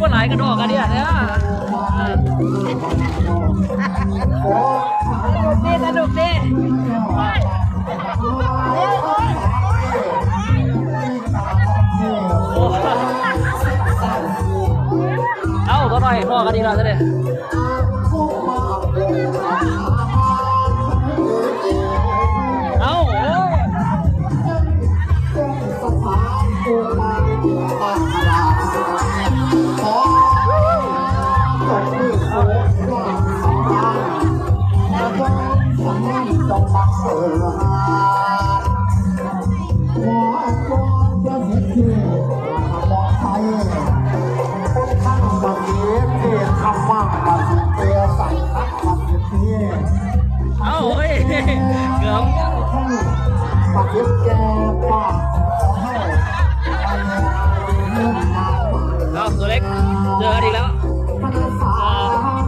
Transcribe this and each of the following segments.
บ่หลายกระดอกอะเนี่ยเนี่ยสนุกดีสนุกดีเอาก็หน่อยพ่อกันดีแล้วใช่ไหม เอ้าเฮ้ยเกือบปักยึดแกปากขอให้เอ้าตัวเล็กเจอกันอีกแล้วภาษา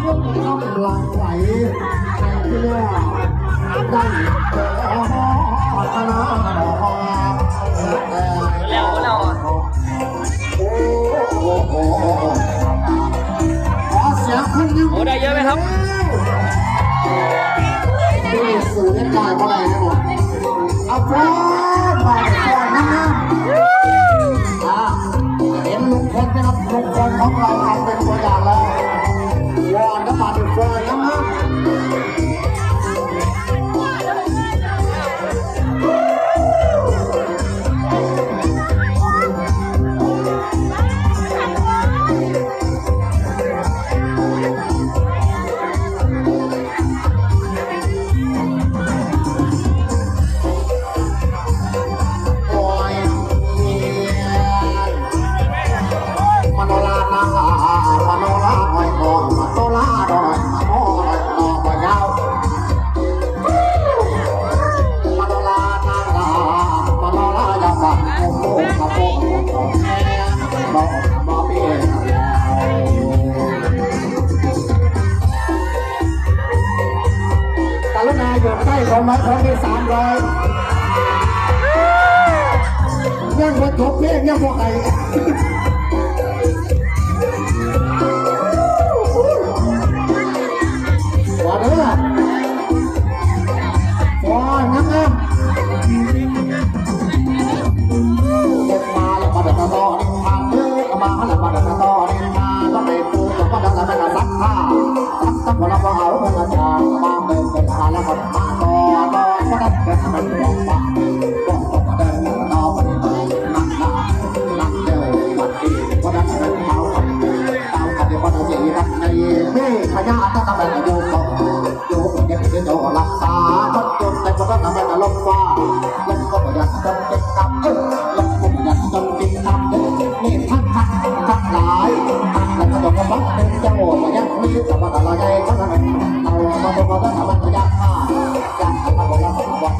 เรื่องกำลังไหลเพื่อได้เจอพัฒนา โอ้ได้เยอะไหมครับที่สื่อเล่นได้เมื่อไหร่นะผมเอาพร้อมมาก่อนนะอ่าเห็นลุงพลไหมครับลุงพลของเรา กรุณาอยู่ใต้ของไม้ของที่สามร้อยยังบ่จบเพลงยังบ่ไห้ว่าเด้อว่า ซักซักพอเราเอาเงินจางมาเดินเป็นหาแล้วก็มาต่อต่อก็ได้เงินมันบอกว่าบอกว่าเดินต่อไปนั่งนั่งนั่งเดินวันดีวันนั้นเป็นเท้าขับเท้าขับเดี๋ยววันนี้นักในเม่ขยะถ้าทำแบบโยกโยกเก็บเงินโยรักษาจนจนแต่ก็ต้องทำแบบลมฟ้า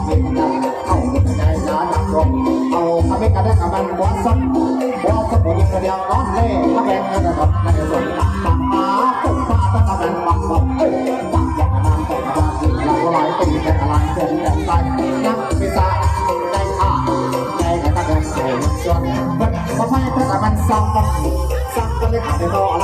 เย็นนะเอาใจร้านนักรบเอาทำให้กันได้กับมันวัดซ้ำวัดซ้ำคนเดียวร้อนเล่ถ้าแบ่งกันนะครับในส่วนต่างต่างมาตุ้มฟ้าต้องทำเป็นบังบังเอ้ยบังอย่างนั้นแต่ว่าที่เราหลตีแต่อะไรเกินแต่ไปนักพิซาใจขาใจแต่ก็เดินเสียส่วนมันไม่ถ้าแต่มันซ้ำซ้ำกันเลยขาดไปต่อล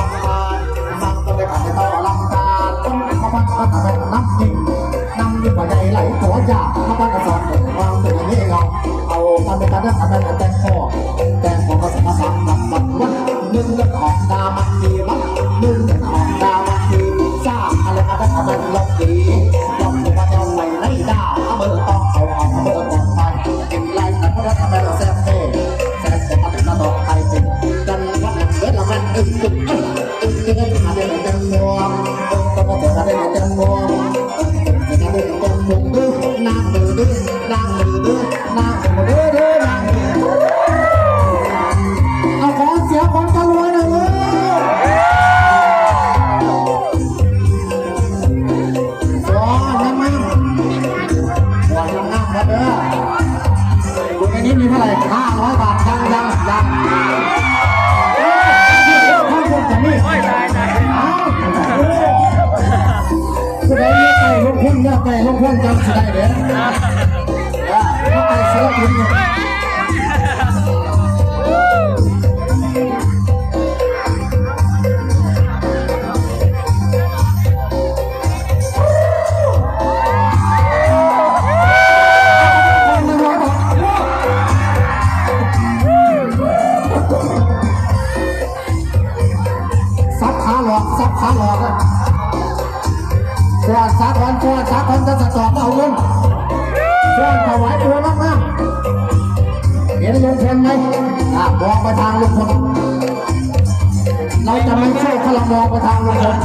ังการ วยากมาพักระสอนวางเป็นอย่างนี้เราเอาทำเป็นการเดินทำเป็นแต่งข้อแต่งข้อ ไปลงทุนจำได้เด้อเออเข้าไปเสียทุ เลยมองไปทางลุงพลเราจะไม่โชคถ้าเรามองไปทางลุงพล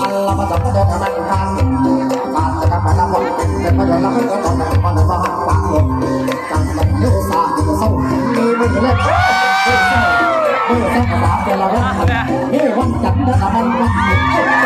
อัลลอฮฺประสบประโยชนให้มัาทันการจะกลับมาละหมดเป็นประโยชน์และวให้ก็ต้องแบ่งป็นให้บ้างต่างหมดต่างหมดยุทธศาสตร์ยุทธศาอตร์มีมือเล็กมือเส้นภาษาเป็นเราเล่นนี่วันจันทร์นะครับมัน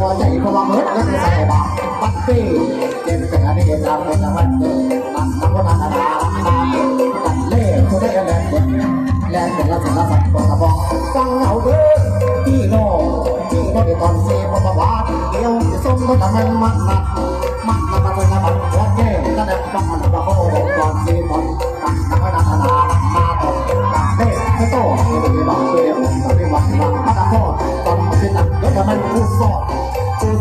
เพื่อจะจับตัวเรามันก่อนกเราเป็นดีนะดีพวกเราเป็นตัวเราออกตัวตัวเขาผมก็บอกเราเน้ำเอาหลักมาบอกเขาเป็นเลยจิตมันเองคนละคนคนละเพียงไฟนักรอนนักรอนอ้ยังโลดอ้ยังโลดอ้ยังโลดคนตะเกียบตะเกียบมันดังนะดังแต่กันมามันจุกแล้วมันมันสมจุกคนจะมาวัดคือจะจะรู้ตามวันอื่นหัวใจเพราะว่าเมื่อแล้วจะใส่บาปัดปีเจ็บแต่อันนี้เดาเป็นวันเดิมนั่นทำว่านานานานาตัดเล่เขาได้อะไรเด็ดแรงเป็นละสันละสันบอกบอกฟังเอาเด้อที่โน่ที่โน่เดี๋ยวตอนเสียพอว่าเดียวส่งก็ทำมันมันมันมันมันมันมันมันหัวแก่ก็ได้ฟังมันบอกเขาบอกตอนเสียตอนตั้งตั้งนานานามาตอนเล่เขาโตไม่บอกเดียวไม่บอกว่าพระดาพ่อตอนมันเป็นหนักเดี๋ยวมันพูดสอดพูดสอดพระดาเราเราพิมพ์พาพูดสอดลาเราพิมพ์พาอับรถพาเป็นลาเหวลาโดดโดดหรือสั่งบอไม่ต้องพูดอะไรเลยแล้วพอเขางไล่ก่อนไล่ก่อนไล่ก่อนไล่ก่อนไล่ก่อนลาจากเพื่อลงลงมาเห็นเห็นบอกได้ที่เห็นที่สั่งก็ตะการที่ตกขึ้นแก่อะไรกลางบางลาพบปั๊มมาแล้วทำให้ได้ใจได้ทำไมก็ระวังเลย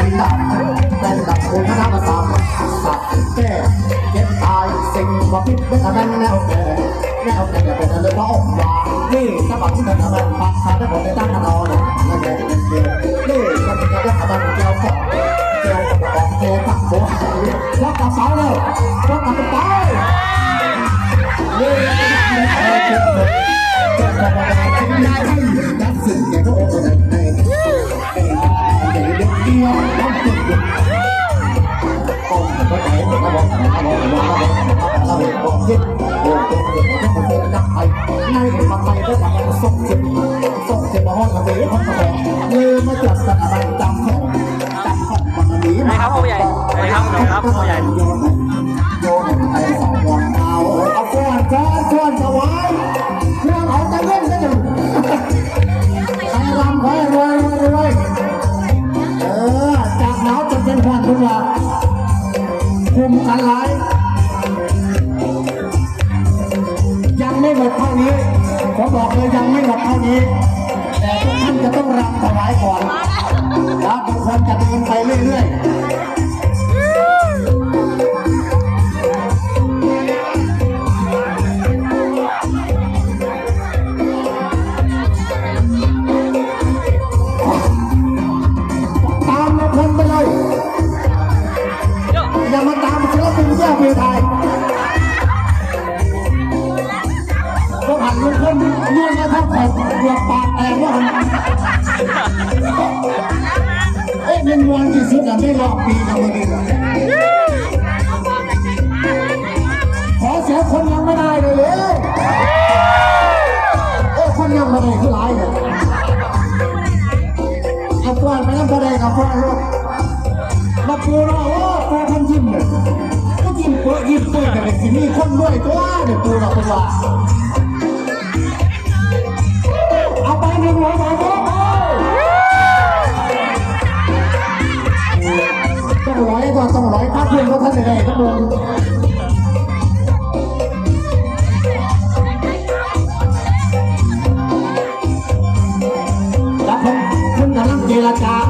เป็นดับเป็นดับคนพระนามสามสัตว์แกเก็บตายสิ่งว่าพิษเป็นอันนั้นแนวแก่แนวแก่เป็นอันเลือกว่าอกวานี่สบับที่เป็นอันนั้นปักขาได้ผมได้ตั้งนอนนั่นเหละนี่ก็เป็นการได้ขบันเกี่ยวกับเกี่ยวกับของโคตักโคหายแล้กับเสาเลยแล้กับไปนี่ก็เป็นการได้ขบันเกี่ยวกับเกี่ยวกองโคตักโคหาะไรโยนไอ้สองวันเอาเอาก้อนก้อนก้อนสวายเครื่องเอาตะเล่นกันอยู่ใครรำขอให้รวยรวยรวย เป็นควันทุกอย่างคุมกันหลายยังไม่หมดเท่านี้ผมบอกเลยยังไม่หมดเท่านี้ แต่ทุกท่านจะต้องรำถวายก่อน เอ๊ะคนยังไม่ได้คือหลายเลยเอาก้อนไปน้ำกระไดกับก้อนลูกมาปูเราว่าปูทำยิ้มเนี่ยก็ยิ้มเปื้อยิ้มเปื้อแต่เป็นสิมีคนด้วยตัวเดี๋ยวปูเราเป็นว่าเอาไปหนึ่งร้อยบาทต้องร้อยก่อนต้องร้อยถ้าเพื่อนก็ท่านใดๆก็โดน ละจ้า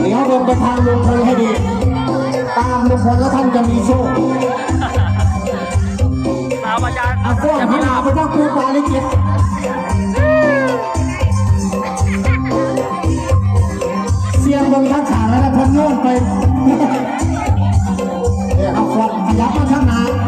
เลี้ยวลงไปทำงลุงพลให้ดี ตามลุงพลแล้วท่านจะมีโชคตามอาจารย์อาโซ่พิลาพระเจ้าปูปาลิกิตเสียงลงข้างขาแล้วนะพนน่นไป เอาฟวงขยับมาข้างหน้า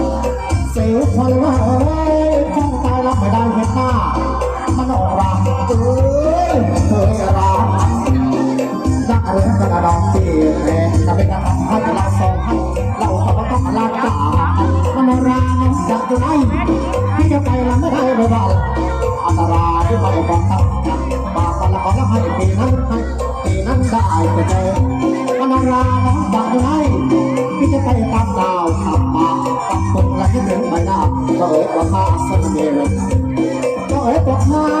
ที่ไหที่จะไปลำไม่ได้เบาๆอันตรายที่มาบอกตับบาปละขอลให้ปีนั้นให้ปีนั้นได้ไปเจออันตรายนะบากที่ไหนที่จะไปตามดาวขับมาตับตรงและที่ถึงใบหน้าก็เอ๋ยกว่าข้าสนเดลก็เอ๋ยกว่าข้า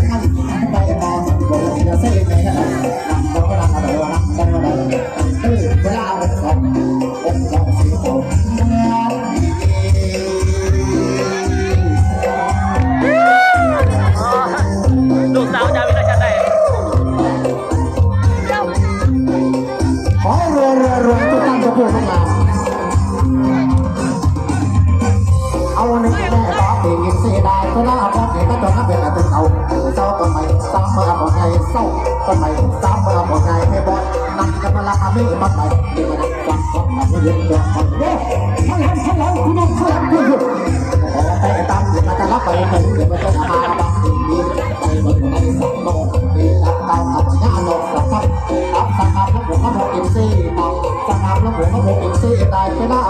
nada. มีบัตรไหนมีบัตรฟังฟังมันไม่เย็นตัวมันโอ้ไม่หันไม่หันคุณน้องไม่หันคุณขอแต่ตามเดี๋ยวมาจะรับไปหนึ่งเดี๋ยวมาจะมาบังดีไปเบิกในสังโนดีรับตามรับหน้าโนรับตั้งรับสังหารแล้วผมก็โมเอ็มซีรับสังหารแล้วผมก็โมเอ็มซีได้ไปหน้า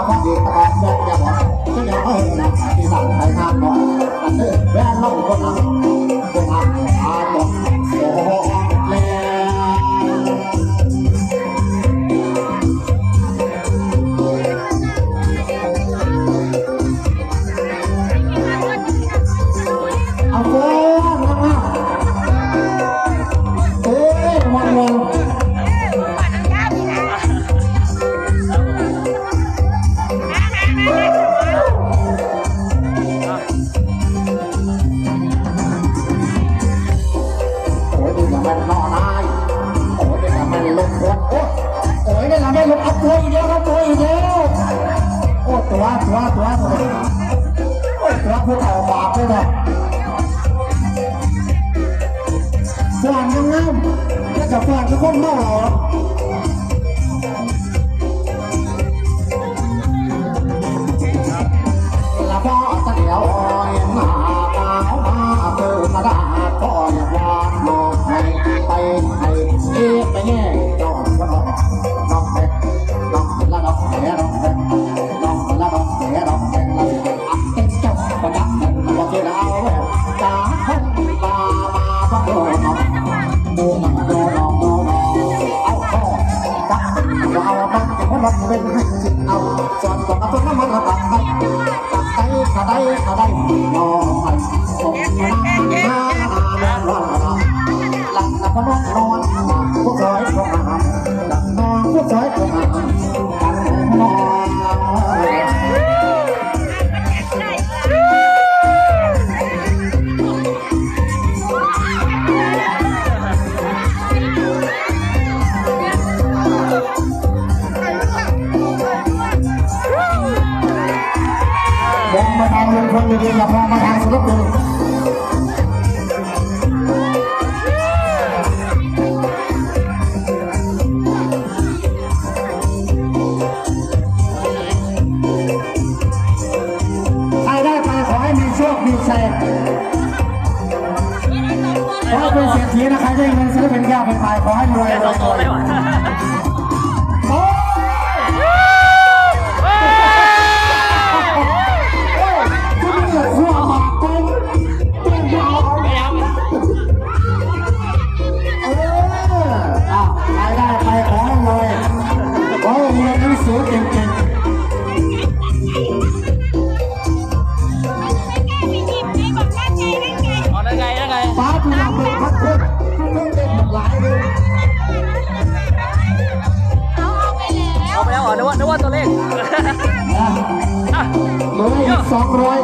200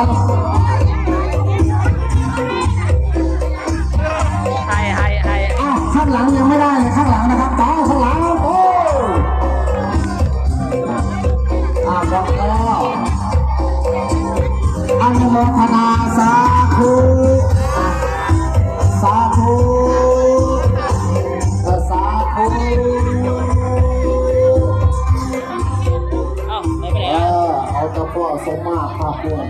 ครับไอไห้ข้างหลังยังไม่ได้ข้างหลังนะครับต่อข้างหลังโอ้อาบอกแล้วอนุโมนาสาธุสาธุสาธุเอาไม่ไปไหเอาตะกั่วสมมาภาพวน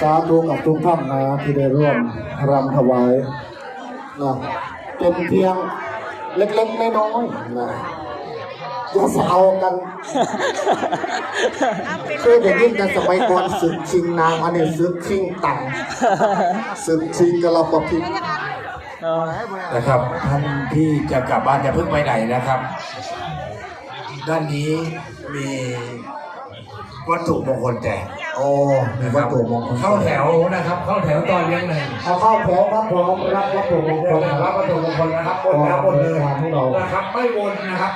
สาธุกับทุกท่านนะที่ได้ร่วมรำถวายนะเป็นเพียงเล็กๆน้อยๆนะอย่าสาวกันเคอเด้ยินกันสมัยก่อนสึกชิงนางอันนี้สึกชิงตังสึกชิงกระปพินะครับท่านที่จะกลับบ้านจะเพิ่งไปไหนนะครับ ด้านนี้มี วัตถุมงคลแจกโอ้มีวัตถุมงคลเข้าแถวนะครับ เข้าแถวตอนเลี้ยงเลยเอาเข้าแถวครับผมรับวัตถุมงเดี๋คยวลนะนะคครัรับบวัตถุมงคลนะครับหมดแล้วหมดเลยให้เรานะครับไม่วนนะครับ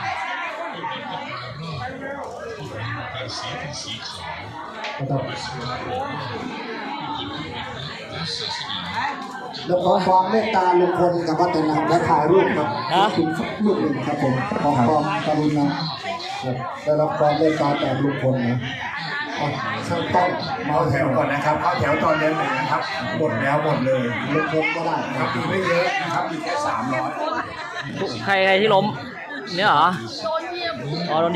แล้วขอความเมตตาลุงพลกับป้าแตนนะครับและถ่ายรูปครับฮะถึงสักรูปหนึ่งครับผมขอความกรุณาครับได้รับความเมตตาจากลุงพลนะอะช่างต้องมาเข้าแถวก่อนนะครับเข้าแถวตอนเลี้ยงเลยนะครับหมดแล้วหมดเลยลุงพลก็ได้ครับมีไม่เยอะนะครับมีแค่สามร้อย ใครใครที่ล้ม เนี่ยเหรออ๋อโดน